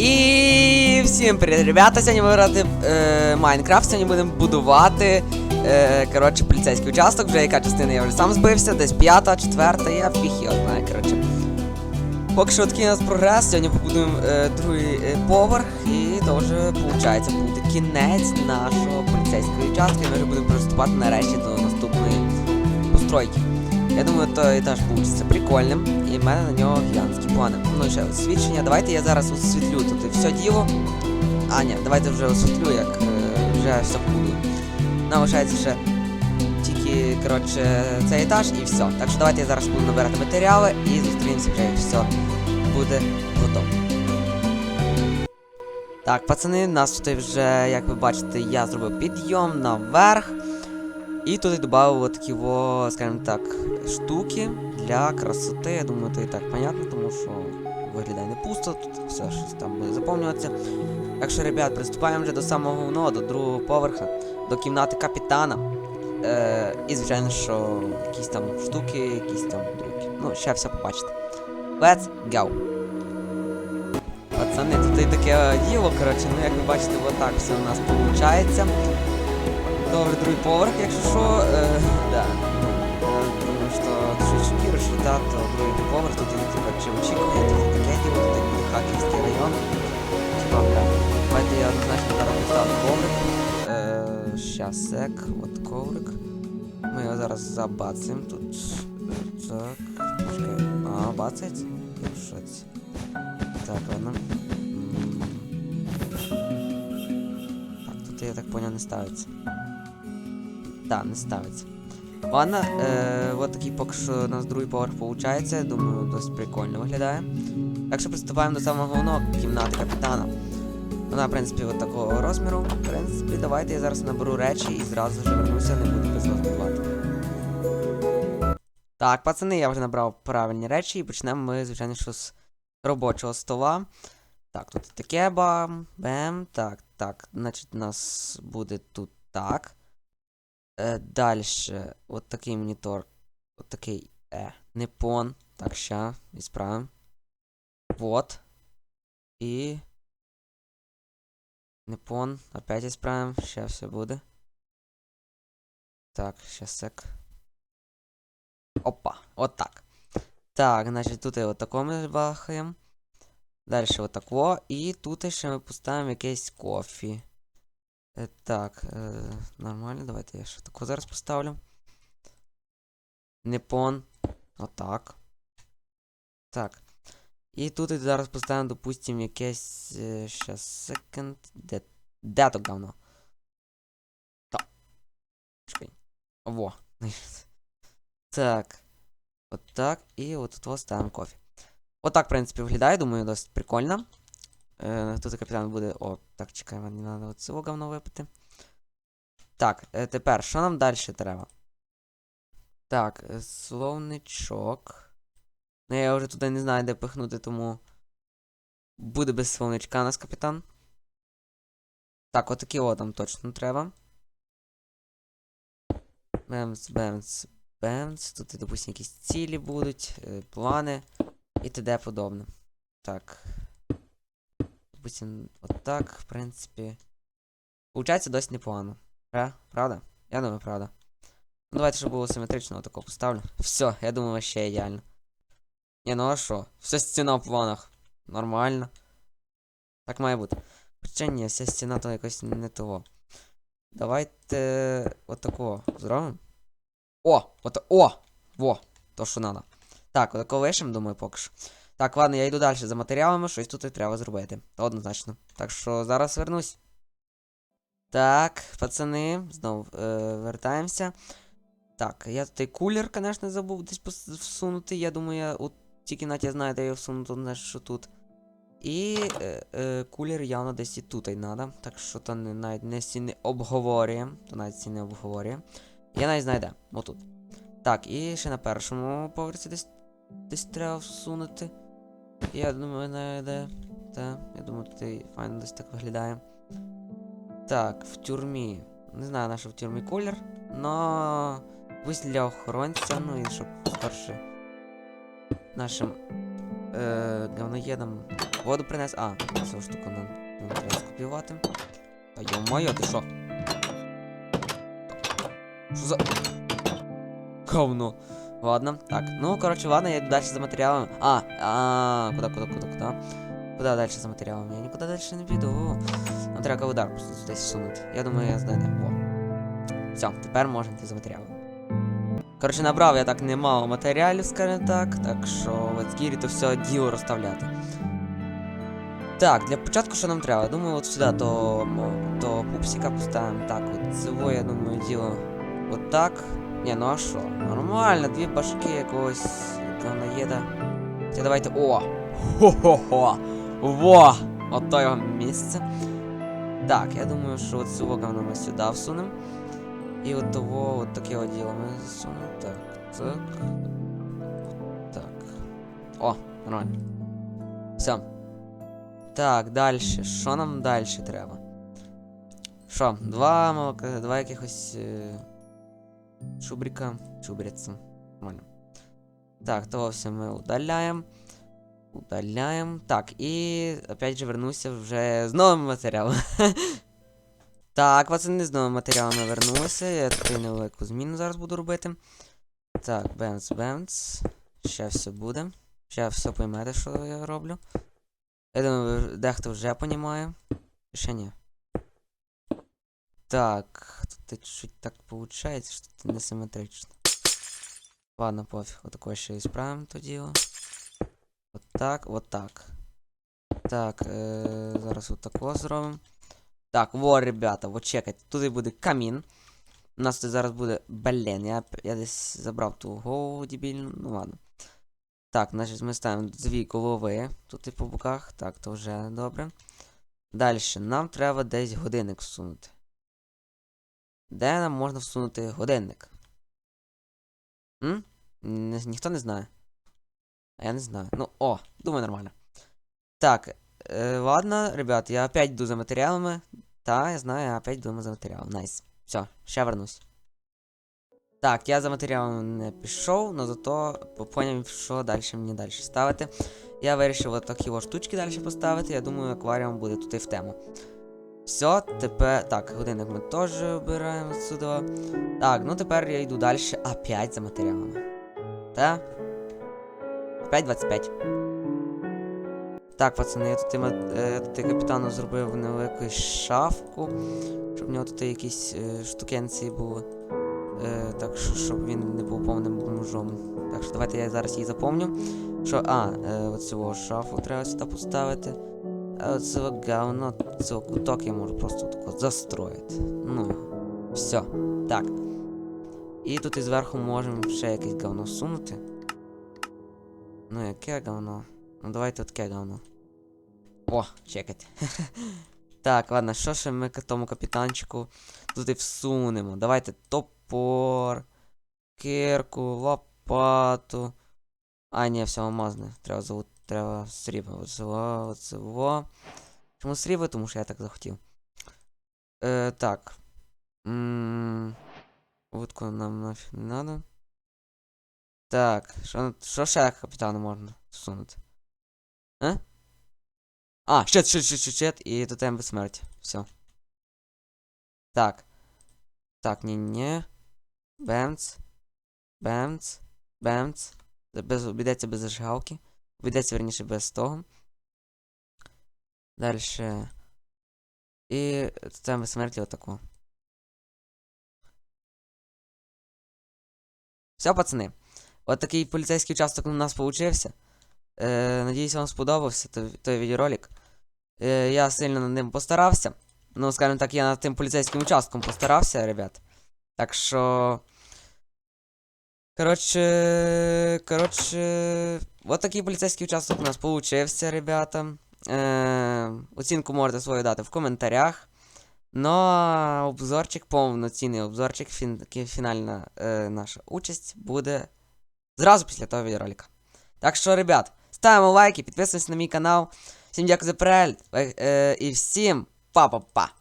І всім привіт, ребята! Сьогодні ми грати е, Майнкрафт. Сьогодні будемо будувати е, коротше, поліцейський участок. Вже яка частина я вже сам збився, десь п'ята, четверта, я фіг його знаю, коротше. Поки що такий у нас прогрес, сьогодні побудуємо е, другий е, поверх, і то вже виходить буде кінець нашого поліцейського участка, і ми вже будемо приступати нарешті до наступної постройки. Я думаю, той етаж вийде прикольним, і в мене на нього гігантські плани. Ну ще освітлення. Давайте я зараз освітлю тут все діло. А, ні, давайте вже освітлю, як е, вже все буду. Нам лишається ще тільки, коротше, цей етаж і все. Так що давайте я зараз буду набирати матеріали і зустрінемося вже, як все буде готово. Так, пацани, нас тут вже, як ви бачите, я зробив підйом наверх. І додав от такі, во, скажімо так, штуки для красоти. Я думаю, це і так понятно, тому що виглядає не пусто, тут все щось там буде заповнюватися. Так що, ребят, приступаємо вже до самого головного, до другого поверха, до кімнати капітана. Е, і, звичайно, що якісь там штуки, якісь там другі. Ну, ще все побачите. Let's go! Пацани, тут і таке діло, коротше, ну як ви бачите, отак все у нас виходить. Добре, другий поверх, якщо що, е, да. Я думаю, що шокируешь, да, то другий поверх, тут і типа чи очікує, тут таке діло, тут буде хакерський район. Типа, бля. Давайте я однозначно зараз поставлю коврик. Е, щас, сек, от коврик. Ми його зараз забацаємо тут. Е, Так, чекай. А, бацається? Я в. Так, ладно. Так, тут я так поняв не ставиться. Да, не ставиться. Ладно, е, от такий поки що у нас другий поверх виходить. Думаю, досить прикольно виглядає. Так що приступаємо до самого головного кімнати капітана. Вона, в принципі, от такого розміру. В принципі, давайте я зараз наберу речі і зразу ж вернуся, не буду без вас бувати. Так, пацани, я вже набрав правильні речі і почнемо ми, звичайно, що з робочого стола. Так, тут таке бам, бем. Так, так, значить, у нас буде тут так. Е, Дальше, от такий монітор. От такий е, непон. Так, ща, відправимо. Вот. І. Непон. Опять відправимо. Ще все буде. Так, ще сек. Опа, от так. Так, значить, тут і тако ми бахаємо. Далі отако. І тут ще ми поставимо якийсь кофі. Е, так, е, нормально, давайте я ще таку зараз поставлю. Непон. Отак. Так. І тут і зараз поставимо, допустимо, якесь. Е, щас, second. Де, де то говно? Так. Чекай. Во. так. Отак. І от тут ставимо кофі. Отак, в принципі, виглядає, думаю, досить прикольно. Е, тут капітан буде. О, так, чекай, мені треба оцього говно випити. Так, е, тепер, що нам далі треба? Так, е, словничок. Ну, я вже туди не знаю, де пихнути, тому. Буде без словничка у нас капітан. Так, отакі от нам точно треба. Бемц, бемц, бемц. Тут, допустим, якісь цілі будуть, е, плани і т.д. подобне. Так. Допустим, от так, в принципі. Получається досить непогано. Пра? Правда? Я думаю, правда. Ну, давайте, щоб було симетрично, отако поставлю. Все, я думаю, вообще ідеально. Ні, ну а що? Вся стіна в планах. Нормально. Так має бути. Хоча ні, вся стіна то якось не того. Давайте отако зробимо. О! Ото, о! Во! То, що надо. Так, отако лишимо, думаю, поки що. Так, ладно, я йду далі за матеріалами, щось тут і треба зробити. То однозначно. Так що зараз вернусь. Так, пацани, знову е, вертаємося. Так, я тут кулер, звісно, забув десь всунути. Я думаю, я у цій кімнаті я знаю, де всунути, значить, що тут. І е, е, кулер явно десь і тут надо. Так що то не, навіть не сі не обговорюємо. То навіть сі не обговорює. Я навіть знаю де. Отут. Так, і ще на першому поверсі десь десь треба всунути. Я думаю, не де. Та, я думаю, і файно десь так виглядає. Так, в тюрмі. Не знаю, на що в тюрмі колір, но ось для охоронця, ну і щоб перше нашим е, говноєдам Воду принес. А, цю штуку нам, нам треба скопіювати. Та йо-моє, ти що? Що за. Говно. Ладно, так. Ну, коротше, ладно, я йду далі за матеріалами. А, а, куди, куди, куди, куди? Куди далі за матеріалами? Я нікуди далі не піду. Нам треба удар просто десь всунути. Я думаю, я знайду. Во. Все, тепер можна йти за матеріалами. Коротше, набрав я так немало матеріалів, скажімо так, так що в Ецгірі то все діло розставляти. Так, для початку що нам треба? Думаю, от сюди то, то пупсика поставимо. Так, от цього, я думаю, діло. От так. Ні, ну а що? Нормально, дві башки якогось говноєда. Це давайте. О! Хо-хо-хо! Во! Ото його місце. Так, я думаю, що от цього говна ми сюди всунемо. І от того, от таке от діло ми засунемо. Так, так. Так. О, нормально. Все. Так, далі. Що нам далі треба? Що, два молока, два якихось. Е... Чубрика. Чубриця. Нормально. Так, то все ми удаляємо. Удаляємо. Так, і опять же вернуся вже з новим матеріалом. Так, пацани, з новими матеріалами вернулися. Я таку невелику зміну зараз буду робити. Так, бенц, бенц. Ще все буде. Ще все поймете, що я роблю. Я думаю, дехто вже понімає. Ще ні. Так, тут чуть так получается, тут несимметрично. Ладно, пофіг, отако ще і справимо то діло. От так, от так. Так, е- зараз отако зробимо. Так, во, ребята, вот чекайте, тут і буде камін. У нас тут зараз буде. Блін, я, я десь забрав ту голову дебільну. Ну ладно. Так, значить ми ставимо дві голови тут і по боках. Так, то вже добре. Далі, нам треба десь годинник всунути. Де нам можна всунути годинник? М? Ні- ніхто не знає. А я не знаю. Ну, о, думаю, нормально. Так, е, ладно, ребят, я опять йду за матеріалами. Та, я знаю, я опять йду за матеріалом. Найс. Все, ще вернусь. Так, я за матеріалами не пішов, але зато поняв, що далі мені далі ставити. Я вирішив отакі от штучки далі поставити. Я думаю, акваріум буде тут і в тему. Все, тепер. Так, годинник ми теж обираємо сюди. Так, ну тепер я йду далі опять за матеріалами. Та? Опять 25. Так, пацани, я тут, е, капітану зробив невелику шафку, щоб в нього тут якісь е, штукенці були. Е, так що, щоб він не був повним мужом. Так що давайте я зараз її запомню. Що, а, е, оцього шафу треба сюди поставити. А оцього говно, цього куток я можу просто тако застроїти. Ну, все. Так. І тут і зверху можемо ще якесь говно всунути. Ну, яке говно? Ну давайте таке говно. О, чекайте. так, ладно, що ще ми к тому капітанчику тут і всунемо? Давайте топор, кирку, лопату. А, ні, все алмазне. Треба золото, треба срібло. Оцево, оцево. Чому срібло? Тому що я так захотів. Е, так. М, Вудку нам нафіг не надо. Так, що, що ще капітану можна всунути? А? А, щит, щит, щит, щит, щит, і тотем безсмерті. Все. Так. Так, ні-ні. Бемц. Бемц. Бемц. Без, обійдеться без зажигалки. Обійдеться, верніше, без того. Дальше. І тотем безсмерті отако. Все, пацани. От поліцейський участок у нас получився. Е, надіюсь, вам сподобався той, той відеоролик. Е, я сильно над ним постарався. Ну, скажімо так, я над тим поліцейським участком постарався, ребят. Так що. Коротше. Коротше. От такий поліцейський участок у нас получився, ребята. Е, оцінку можете свою дати в коментарях. Ну, а обзорчик, повноцінний обзорчик, фін, фінальна е, наша участь буде зразу після того відеоролика. Так що, ребят, ставимо лайки, підписуємося на мій канал. Всім дякую за перегляд. е, е, і всім па-па-па!